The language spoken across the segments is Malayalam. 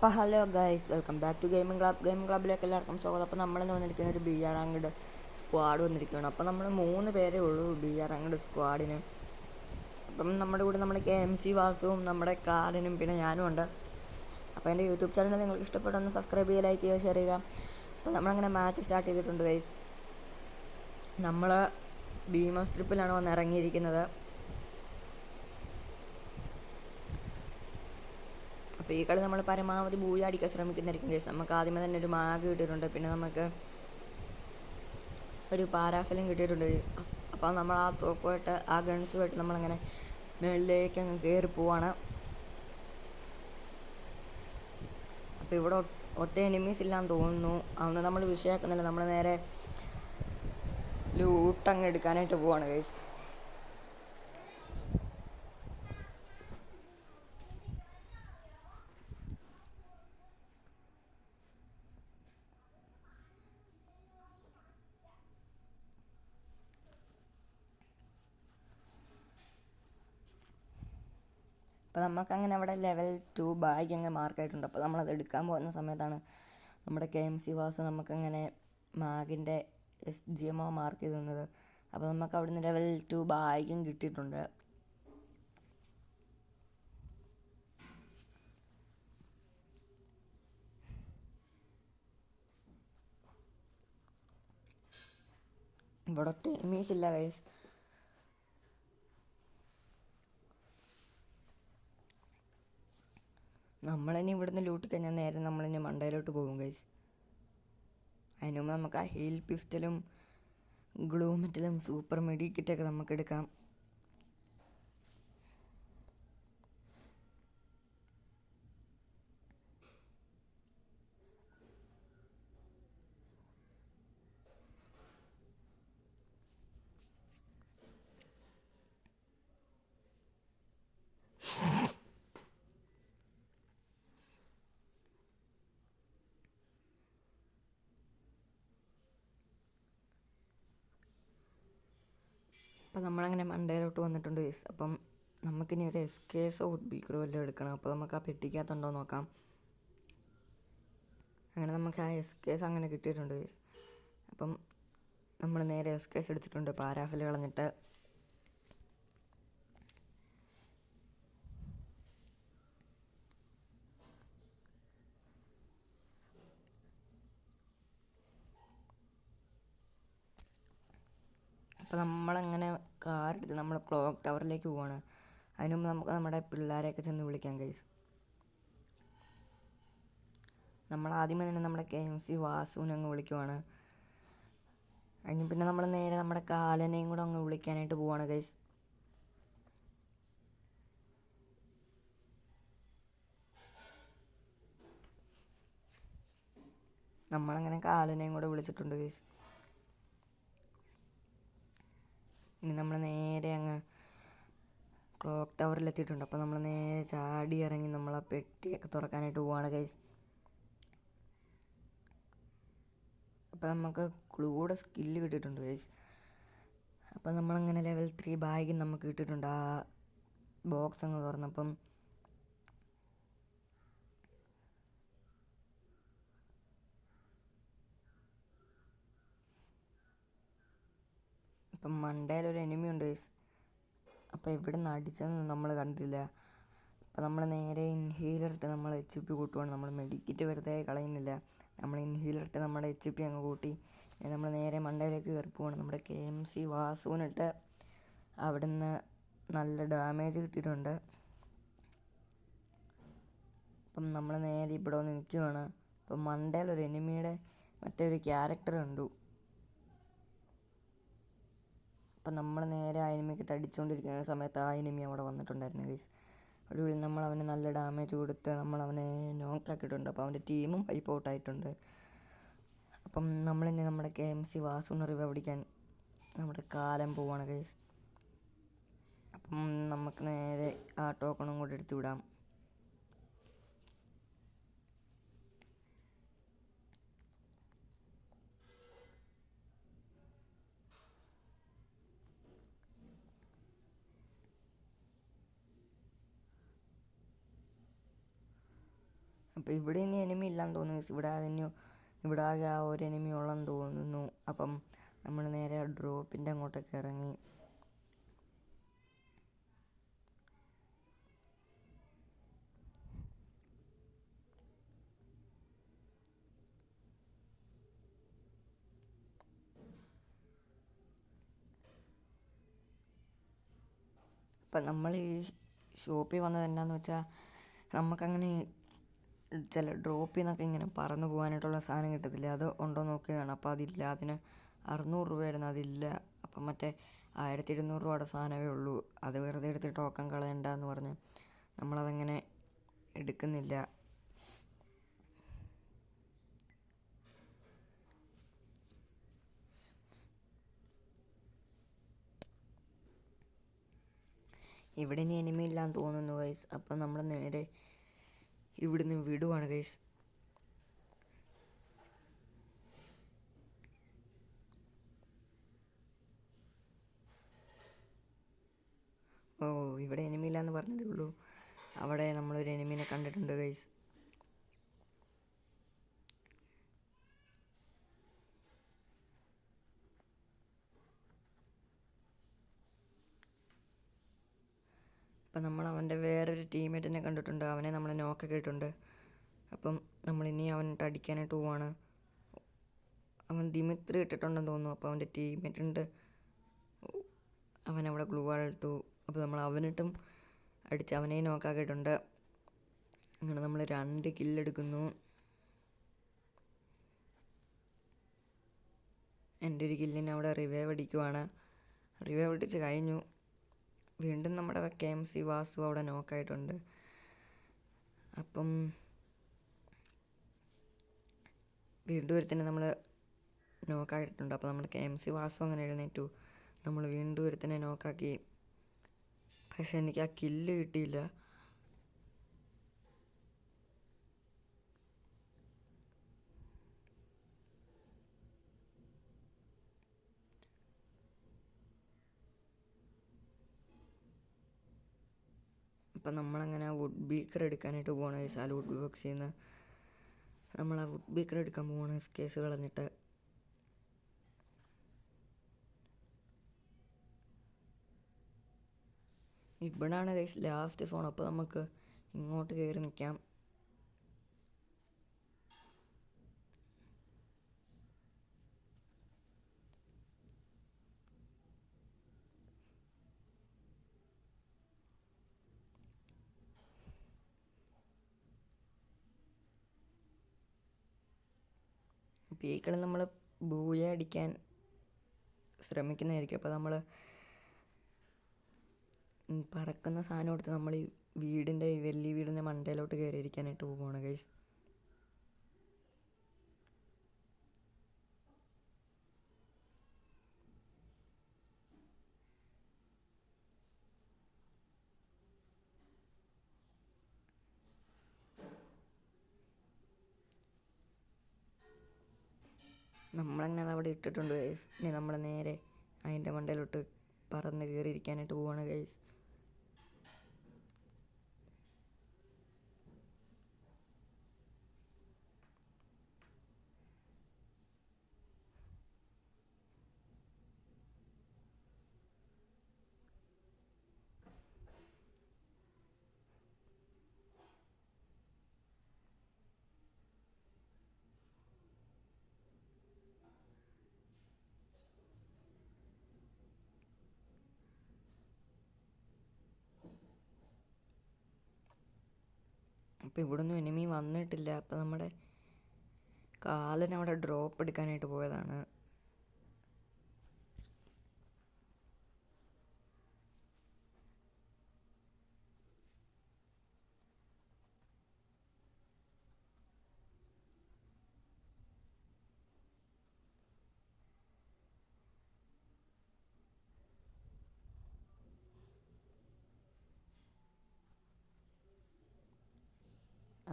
അപ്പോൾ hello guys welcome back to gaming club. Gaming ക്ലബിലേക്ക് എല്ലാവർക്കും സ്വാഗതം. അപ്പോൾ നമ്മളിന്ന് വന്നിരിക്കുന്ന ഒരു ബി ആർ അങ്ങഡ് സ്ക്വാഡ് വന്നിരിക്കുകയാണ്. അപ്പോൾ നമ്മൾ മൂന്ന് പേരേ ഉള്ളൂ ബി ആർ അങ്ങഡ് സ്ക്വാഡിന്. അപ്പം നമ്മുടെ കൂടെ നമ്മുടെ കെ എം സി വാസുവും നമ്മുടെ കാലനും പിന്നെ ഞാനും ഉണ്ട്. അപ്പോൾ എന്റെ യൂട്യൂബ് ചാനൽ നിങ്ങൾക്ക് ഇഷ്ടപ്പെട്ടൊന്ന് സബ്സ്ക്രൈബ് ചെയ്യുക ലൈക്ക് ചെയ്യുക ഷെയർ ചെയ്യുക. അപ്പോൾ നമ്മളങ്ങനെ മാച്ച് സ്റ്റാർട്ട് ചെയ്തിട്ടുണ്ട് ഗൈസ്. നമ്മൾ ഭീമ സ്ട്രിപ്പിലാണ് വന്ന് ഇറങ്ങിയിരിക്കുന്നത്. കളി നമ്മൾ പരമാവധി ബൂഴാടിക്കാൻ ശ്രമിക്കുന്നതായിരിക്കും. കേസ് നമുക്ക് ആദ്യമേ തന്നെ ഒരു മാഗ് കിട്ടിയിട്ടുണ്ട്. പിന്നെ നമുക്ക് ഒരു പാരാഫിലും കിട്ടിയിട്ടുണ്ട്. അപ്പോൾ നമ്മൾ ആ തോക്കുമായിട്ട് ആ ഗൺസുമായിട്ട് നമ്മളങ്ങനെ മുകളിലേക്ക് അങ്ങ് കയറി പോവാണ്. അപ്പോൾ ഇവിടെ ഒറ്റ എനിമീസ് ഇല്ലാന്ന് തോന്നുന്നു. അന്ന് നമ്മൾ വിഷയമാക്കുന്നില്ല. നമ്മൾ നേരെ ലൂട്ടങ്ങ് എടുക്കാനായിട്ട് പോവാണ് ഗൈസ് അപ്പോൾ നമുക്ക് അങ്ങനെ അവിടെ ലെവൽ ടു ബാഗ് അങ്ങനെ മാർക്കായിട്ടുണ്ട്. അപ്പോൾ നമ്മളത് എടുക്കാൻ പോകുന്ന സമയത്താണ് നമ്മുടെ കെ എം സി വാസ് നമുക്കങ്ങനെ മാഗിന്റെ S G M O mark ചെയ്ത് തന്നത്. അപ്പോൾ നമുക്ക് അവിടുന്ന് ലെവൽ ടു ബാഗും കിട്ടിയിട്ടുണ്ട്. ഇവിടെ ഒറ്റ enemies ഇല്ല ഗൈസ് നമ്മളിനി ഇവിടുന്ന് ലൂട്ട് കഴിഞ്ഞാൽ നേരെ നമ്മളിനി മണ്ടയിലോട്ട് പോകും ഗൈസ് അതിന് മുമ്പ് നമുക്ക് ആ ഹീൽ പിസ്റ്റലും ഗ്ലൂ മെറ്റലും സൂപ്പർ മെഡി മെഡിക്കിറ്റൊക്കെ നമുക്ക് എടുക്കാം. അപ്പം നമ്മളങ്ങനെ മണ്ടയിലോട്ട് വന്നിട്ടുണ്ട് ഗൈസ്. അപ്പം നമുക്കിനി ഒരു എസ് കെ എസ് കേസോ ബീക്കറോ വല്ലതും എടുക്കണം. അപ്പോൾ നമുക്ക് ആ പെട്ടിക്കകത്തുണ്ടോ നോക്കാം. അങ്ങനെ നമുക്ക് ആ എസ് കെ എസ് അങ്ങനെ കിട്ടിയിട്ടുണ്ട് ഗൈസ്. അപ്പം നമ്മൾ നേരെ എസ് കെ എസ് എടുത്തിട്ടുണ്ട്. പാരാഫിൽ കളഞ്ഞിട്ട് നമ്മളങ്ങനെ കാർ എടുത്ത് നമ്മൾ ക്ലോക്ക് ടവറിലേക്ക് പോവാണ്. അതിന് മുമ്പ് നമുക്ക് നമ്മുടെ പിള്ളേരെയൊക്കെ ചെന്ന് വിളിക്കാം ഗൈസ് നമ്മൾ ആദ്യമേ തന്നെ നമ്മുടെ കെ എം സി വാസുവിനെ അങ്ങ് വിളിക്കുവാണ്. അതിന് പിന്നെ നമ്മൾ നേരെ നമ്മുടെ കാലനെയും കൂടെ അങ്ങ് വിളിക്കാനായിട്ട് പോവാണ് ഗൈസ് നമ്മളങ്ങനെ കാലനെയും കൂടെ വിളിച്ചിട്ടുണ്ട് ഗൈസ് ഇനി നമ്മൾ നേരെ അങ്ങ് ക്ലോക്ക് ടവറിലെത്തിയിട്ടുണ്ട്. അപ്പോൾ നമ്മൾ നേരെ ചാടി ഇറങ്ങി നമ്മൾ ആ പെട്ടിയൊക്കെ തുറക്കാനായിട്ട് പോവാണ് ഗൈസ് അപ്പോൾ നമുക്ക് ക്ലൂടെ സ്കില്ല് കിട്ടിയിട്ടുണ്ട് ഗൈസ് അപ്പോൾ നമ്മളങ്ങനെ ലെവൽ ത്രീ ബാഗ് നമുക്ക് കിട്ടിയിട്ടുണ്ട്. ആ ബോക്സ് അങ്ങ് തുറന്നപ്പം ഇപ്പം മണ്ടയിൽ ഒരു എനിമി ഉണ്ട് ഗൈസ് അപ്പോൾ ഇവിടെ നിന്ന് അടിച്ചതെന്ന് നമ്മൾ കണ്ടില്ല അപ്പോൾ നമ്മൾ നേരെ ഇൻഹീലർ ഇട്ട് നമ്മൾ എച്ച് പി കൂട്ടുവാണ്. നമ്മൾ മെഡിക്കറ്റ് വെറുതെ കളയുന്നില്ല. നമ്മൾ ഇൻഹീലർ ഇട്ട് നമ്മുടെ എച്ച് പി അങ്ങ് കൂട്ടി. നമ്മൾ നേരെ മണ്ടയിലേക്ക് കയറി പോവാണ്. നമ്മുടെ കെ എം സി വാസുവിനിട്ട് അവിടുന്ന് നല്ല ഡാമേജ് കിട്ടിയിട്ടുണ്ട്. അപ്പം നമ്മൾ നേരെ ഇവിടെ വന്ന് നിൽക്കുവാണ് അപ്പം മണ്ടയിൽ ഒരു എനിമിയുടെ മറ്റൊരു ക്യാരക്ടർ കണ്ടു. അപ്പം നമ്മൾ നേരെ ആ എനിമിക്കിട്ട് അടിച്ചുകൊണ്ടിരിക്കുന്ന സമയത്ത് ആ എനിമി അവിടെ വന്നിട്ടുണ്ടായിരുന്നു ഗൈസ് ഒടുവിൽ നമ്മൾ അവന് നല്ല ഡാമേജ് കൊടുത്ത് നമ്മൾ അവനെ നോക്ക് ആക്കിയിട്ടുണ്ട്. അപ്പോൾ അവന്റെ ടീമും വൈപ്പ് ഔട്ട് ആയിട്ടുണ്ട്. അപ്പം നമ്മളിനി നമ്മുടെ കെ എം സി വാസുവിനെ റിവ പിടിക്കാൻ നമ്മുടെ കാലം പോവാണ് ഗൈസ് അപ്പം നമുക്ക് നേരെ ആ ടോക്കണും കൂടെ എടുത്തു വിടാം. അപ്പോൾ ഇവിടെ ഇനി എനിമി ഇല്ലാന്ന് തോന്നുന്നു. ഇവിടെ ആകെ ഇവിടെ ആകെ ആ ഒരു എനിമി ഉള്ളെന്ന് തോന്നുന്നു അപ്പം നമ്മൾ നേരെ ഡ്രോപ്പിന്റെ അങ്ങോട്ടൊക്കെ ഇറങ്ങി ഇപ്പം നമ്മൾ ഈ ഷോപ്പിൽ വന്നത് എന്താണെന്ന് വെച്ചാൽ നമുക്കങ്ങനെ ചില ഡ്രോപ്പിൽ നിന്നൊക്കെ ഇങ്ങനെ പറന്ന് പോകാനായിട്ടുള്ള സാധനം കിട്ടത്തില്ല. അത് ഉണ്ടോ നോക്കിയതാണ്. അപ്പോൾ അതില്ല. അതിന് അറുന്നൂറ് രൂപയായിരുന്നു. അതില്ല. അപ്പം മറ്റേ ആയിരത്തി ഇരുന്നൂറ് രൂപയുടെ സാധനമേ ഉള്ളൂ. അത് വെറുതെ എടുത്ത് ടോക്കൺ കളയണ്ട എന്ന് പറഞ്ഞ് നമ്മളതങ്ങനെ എടുക്കുന്നില്ല. ഇവിടെ ഇനി എനിമയില്ലാന്ന് തോന്നുന്നു വൈസ് അപ്പം നമ്മൾ നേരെ ഇവിടുന്ന് വിടുവാണ് ഗൈസ് ഓ ഇവിടെ എനിമി ഇല്ലാന്ന് പറഞ്ഞതേ ഉള്ളൂ. അവിടെ നമ്മളൊരു എനിമീനെ കണ്ടിട്ടുണ്ട് ഗൈസ് അപ്പം നമ്മൾ അവന്റെ വേറൊരു ടീമേറ്റിനെ കണ്ടിട്ടുണ്ട് അവനെ നമ്മൾ നോക്കൊക്കെ ഇട്ടുണ്ട്. അപ്പം നമ്മളിനി അവനിട്ട് അടിക്കാനായിട്ട് പോവാണ്. അവൻ ദിമിത്രി ഇട്ടിട്ടുണ്ടെന്ന് തോന്നുന്നു അപ്പോൾ അവന്റെ ടീമേറ്റ് ഉണ്ട്. അവനവിടെ ഗ്ലൂ ഇട്ടു. അപ്പോൾ നമ്മൾ അവനിട്ടും അടിച്ച് അവനെ നോക്കാക്കിയിട്ടുണ്ട് അങ്ങനെ നമ്മൾ രണ്ട് കില്ലെടുക്കുന്നു എന്റെ ഒരു കില്ലിന് അവിടെ റിവൈവ് അടിക്കുവാണ്. റിവൈവ് അടിച്ച് കഴിഞ്ഞു. വീണ്ടും നമ്മുടെ കെ എം സി വാസു അവിടെ നോക്കായിട്ടുണ്ട് അപ്പം വീണ്ടും ഒരുത്തന്നെ നമ്മൾ നോക്കായിട്ടുണ്ട് അപ്പോൾ നമ്മുടെ കെ എം സി വാസു അങ്ങനെ എഴുന്നേറ്റു. നമ്മൾ വീണ്ടും ഒരുത്തനെ നോക്കാക്കി പക്ഷെ എനിക്ക് ആ കില്ല് കിട്ടിയില്ല. അപ്പം നമ്മളങ്ങനെ വുഡ് ബീക്കർ എടുക്കാനായിട്ട് പോകണ ആ വുഡ് ബോക്സിൽ നിന്ന് നമ്മൾ ആ വുഡ് ബീക്കർ എടുക്കാൻ പോകണ കേസ് കളഞ്ഞിട്ട്. ഇവിടാണ് ഗൈസ് ലാസ്റ്റ് സോൺ അപ്പോൾ നമുക്ക് ഇങ്ങോട്ട് കയറി നിൽക്കാം പീക്കളിൽ നമ്മൾ ബൂയ അടിക്കാൻ ശ്രമിക്കുന്നതായിരിക്കും. അപ്പോൾ നമ്മൾ പറക്കുന്ന സാധനം എടുത്ത് നമ്മൾ ഈ വീടിന്റെ വലിയ വീടിന്റെ മണ്ടയിലോട്ട് കയറിയിരിക്കാനായിട്ട് പോവുകയാണ് ഗൈസ് ഇട്ടിട്ടുണ്ട് ഗൈസ് ഇനി നമ്മൾ നേരെ അതിന്റെ മണ്ടയിലോട്ട് പറന്ന് കയറിയിരിക്കാനായിട്ട് പോവാണ് ഗൈസ് അപ്പോൾ ഇവിടെ ഒന്നും എനിമി വന്നിട്ടില്ല. അപ്പോൾ നമ്മുടെ കാലൻ അവിടെ ഡ്രോപ്പ് എടുക്കാനായിട്ട് പോയതാണ്.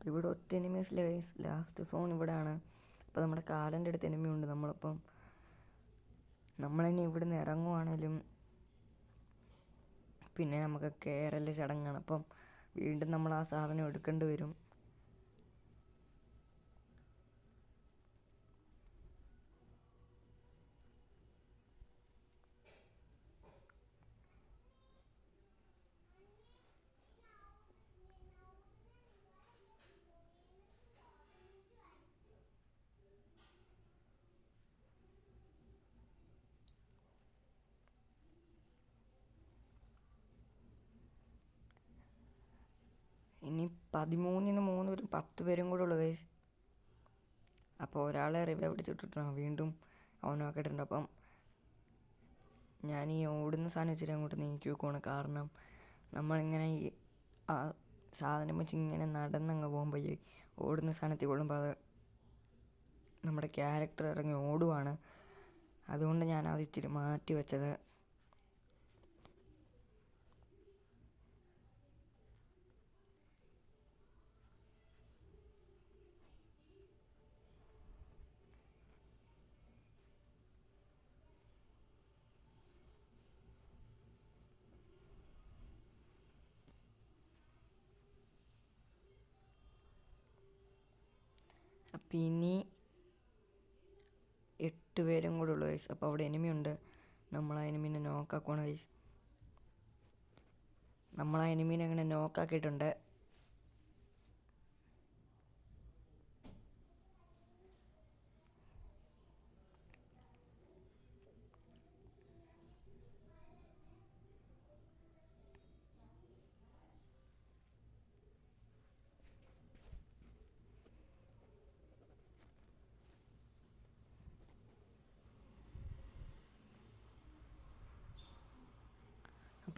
അപ്പോൾ ഇവിടെ ഒറ്റ എനിമീസിലെ ലാസ്റ്റ് സോൺ ഇവിടെയാണ് അപ്പോൾ നമ്മുടെ കാലന്റെ അടുത്ത് എനിമി ഉണ്ട് നമ്മളപ്പം. നമ്മളിനി ഇവിടുന്ന് ഇറങ്ങുവാണേലും പിന്നെ നമുക്ക് കയറൽ ചടങ്ങാണ്. അപ്പം വീണ്ടും നമ്മൾ ആ സാധനം എടുക്കേണ്ടി വരും. ഇനി പതിമൂന്നിന് മൂന്ന് പേരും പത്ത് പേരും കൂടെ ഉള്ളു അപ്പോൾ ഒരാളെ റിവൈവ് പിടിച്ചിട്ടിട്ടാണ് വീണ്ടും ഓണാക്കിയിട്ടുണ്ട് അപ്പം ഞാൻ ഈ ഓടുന്ന സാധനം വെച്ചിട്ട് അങ്ങോട്ട് നീക്കി വെക്കുവാണ്. കാരണം നമ്മളിങ്ങനെ ഈ ആ സാധനം വെച്ച് ഇങ്ങനെ നടന്നങ്ങ് പോകുമ്പോൾ ഓടുന്ന സാധനത്തിൽ കൊള്ളുമ്പോൾ അത് നമ്മുടെ ക്യാരക്ടർ ഇറങ്ങി ഓടുവാണ്. അതുകൊണ്ട് ഞാൻ അത് ഇച്ചിരി മാറ്റി വെച്ചത് ഇനി എട്ട് പേരും കൂടെ ഉള്ളു ഗൈസ് അപ്പോൾ അവിടെ എനിമി ഉണ്ട്. നമ്മൾ ആ എനിമീനെ നോക്കാക്കുവാണ് ഗൈസ് നമ്മൾ ആ എനിമീനെ അങ്ങനെ നോക്കാക്കിയിട്ടുണ്ട്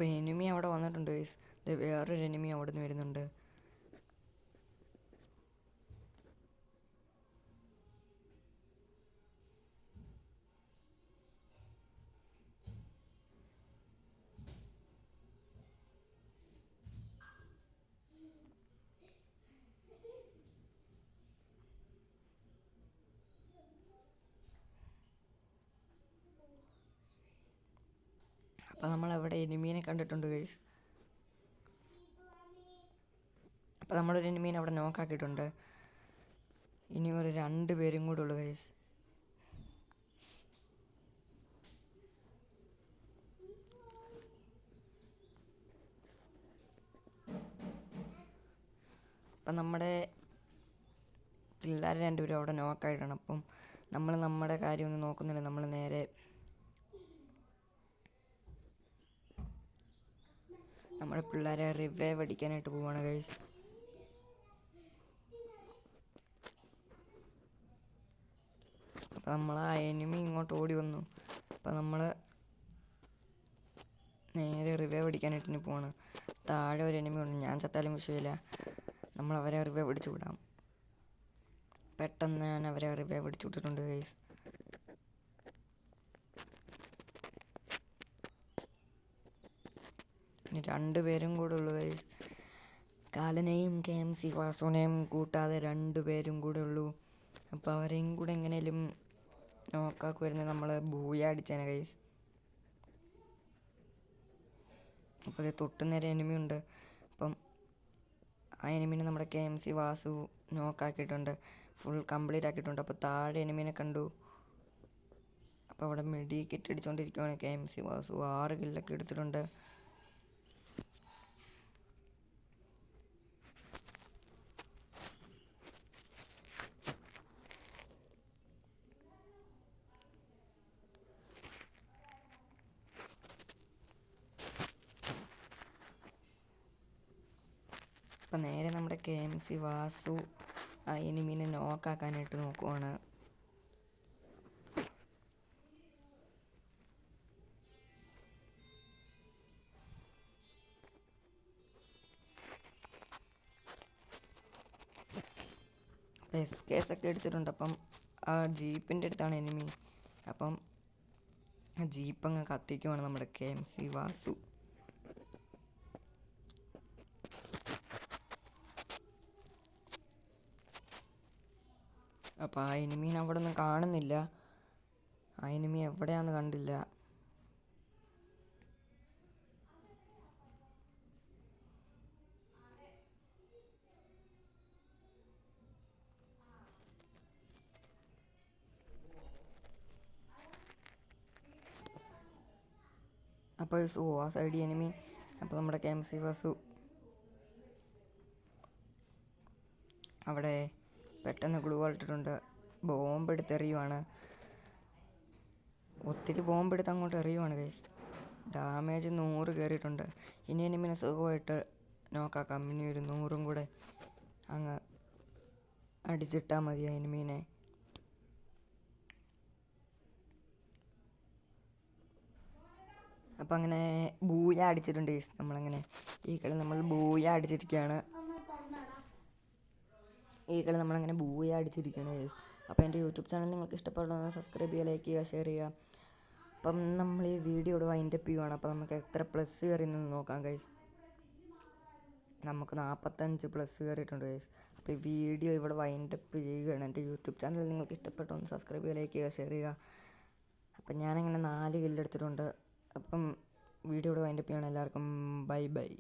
അപ്പോൾ എനിമി അവിടെ വന്നിട്ടുണ്ട് ഗൈസ് വേറൊരു എനിമി അവിടെ നിന്ന് വരുന്നുണ്ട്. അപ്പോൾ നമ്മൾ അവിടെ എനിമീനെ കണ്ടിട്ടുണ്ട് ഗൈസ് അപ്പം നമ്മളൊരു എനിമീനെ അവിടെ നോക്കാക്കിയിട്ടുണ്ട് ഇനി ഒരു രണ്ട് പേരും കൂടെ ഉള്ളു ഗൈസ് അപ്പം നമ്മുടെ പിള്ളേർ രണ്ടുപേരും അവിടെ നോക്കായിട്ടാണ് അപ്പം നമ്മൾ നമ്മുടെ കാര്യമൊന്നും നോക്കുന്നില്ല. നമ്മൾ നേരെ നമ്മുടെ പിള്ളേരെ റിവൈവ് അടിക്കാനായിട്ട് പോവാണ് ഗൈസ് അപ്പം നമ്മൾ ആ എനിമി ഇങ്ങോട്ട് ഓടി വന്നു. അപ്പം നമ്മൾ നേരെ റിവൈവ് അടിക്കാനായിട്ട് ഇനി പോവാണ്. താഴെ ഒരു എനിമി ഉണ്ട്. ഞാൻ ചത്താലും വിഷയമില്ല. നമ്മൾ അവരെ റിവൈവ് അടിച്ചു വിടാം. പെട്ടെന്ന് ഞാൻ അവരെ റിവൈവ് അടിച്ചു വിട്ടിട്ടുണ്ട് ഗൈസ് ഇനി രണ്ട് പേരും കൂടെ ഉള്ളു. ഗൈസ് കാലനെയും കെ എം സി വാസുവിനെയും കൂട്ടാതെ രണ്ട് പേരും കൂടെ ഉള്ളൂ. അപ്പോൾ അവരെയും കൂടെ എങ്ങനെയും നോക്കാക്കുമായിരുന്നു നമ്മൾ ഭൂയ അടിച്ചേനെ ഗൈസ് അപ്പോൾ അത് തൊട്ട് നേരെ എനിമി ഉണ്ട്. അപ്പം ആ എനിമിനെ നമ്മുടെ കെ എം സി വാസു നോക്കാക്കിയിട്ടുണ്ട് ഫുൾ കംപ്ലീറ്റ് ആക്കിയിട്ടുണ്ട്. അപ്പോൾ താഴെ എനിമിനെ കണ്ടു. അപ്പോൾ അവിടെ മെഡി കിറ്റ് അടിച്ചുകൊണ്ടിരിക്കുകയാണ് കെ എം സി വാസു. ആറ് കില്ലൊക്കെ എടുത്തിട്ടുണ്ട്. നേരെ നമ്മുടെ കെ എം സി വാസു എനിമീനെ നോക്കാക്കാനായിട്ട് നോക്കുവാണ്. അപ്പം എസ് കേസ് ഒക്കെ എടുത്തിട്ടുണ്ട്. അപ്പം ആ ജീപ്പിന്റെ അടുത്താണ് എനിമി അപ്പം ജീപ്പ് അങ്ങ് കത്തിക്കുവാണ് നമ്മുടെ കെ എം സി വാസു. അപ്പോൾ ആ എനിമീനെ അവിടെ ഒന്നും കാണുന്നില്ല. ആ എനിമി എവിടെയാന്ന് കണ്ടില്ല. അപ്പോൾ സു ആ സൈഡ് എനിമി. അപ്പോൾ നമ്മുടെ കെ എം സി വാസു. അവിടെ പെട്ടെന്ന് ഗ്ലൂ ഇട്ടിട്ടുണ്ട് ബോംബ് എടുത്ത് എറിയുവാണ്. ഒത്തിരി ബോംബ് എടുത്ത് അങ്ങോട്ട് എറിയുവാണ് ഗൈസ് ഡാമേജ് നൂറ് കയറിയിട്ടുണ്ട് ഇനി എനിമിനെ സുഖമായിട്ട് നോക്കാക്കാം. ഇനി ഒരു നൂറും കൂടെ അങ്ങ് അടിച്ചിട്ടാൽ മതി എനിമീനെ അപ്പം അങ്ങനെ ബൂയ അടിച്ചിട്ടുണ്ട് ഗൈസ് നമ്മളങ്ങനെ ഈ കളി നമ്മൾ ബൂയ അടിച്ചിരിക്കുകയാണ്. കളി നമ്മളങ്ങനെ ബൂയ അടിച്ചിരിക്കുകയാണ് guys. അപ്പോൾ എന്റെ യൂട്യൂബ് ചാനൽ നിങ്ങൾക്ക് ഇഷ്ടപ്പെടുന്ന സബ്സ്ക്രൈബ് ചെയ്യുക ലൈക്ക് ചെയ്യുക ഷെയർ ചെയ്യുക. അപ്പം നമ്മൾ ഈ വീഡിയോ ഇവിടെ വൈൻഡപ്പ് ചെയ്യുവാണ് അപ്പോൾ നമുക്ക് എത്ര പ്ലസ് കയറിയെന്ന് നോക്കാം ഗൈസ് നമുക്ക് നാൽപ്പത്തഞ്ച് പ്ലസ് കയറിയിട്ടുണ്ട് ഗൈസ് അപ്പോൾ ഈ വീഡിയോ ഇവിടെ വൈൻഡപ്പ് ചെയ്യുകയാണ് എന്റെ യൂട്യൂബ് ചാനൽ. നിങ്ങൾക്ക് ഇഷ്ടപ്പെട്ടു സബ്സ്ക്രൈബ് ചെയ്യുക ലൈക്ക് ചെയ്യുക ഷെയർ ചെയ്യുക. അപ്പം ഞാനങ്ങനെ നാല് കില്ലെടുത്തിട്ടുണ്ട് അപ്പം വീഡിയോ ഇവിടെ വൈൻഡപ്പ് ചെയ്യണം എല്ലാവർക്കും ബൈ ബൈ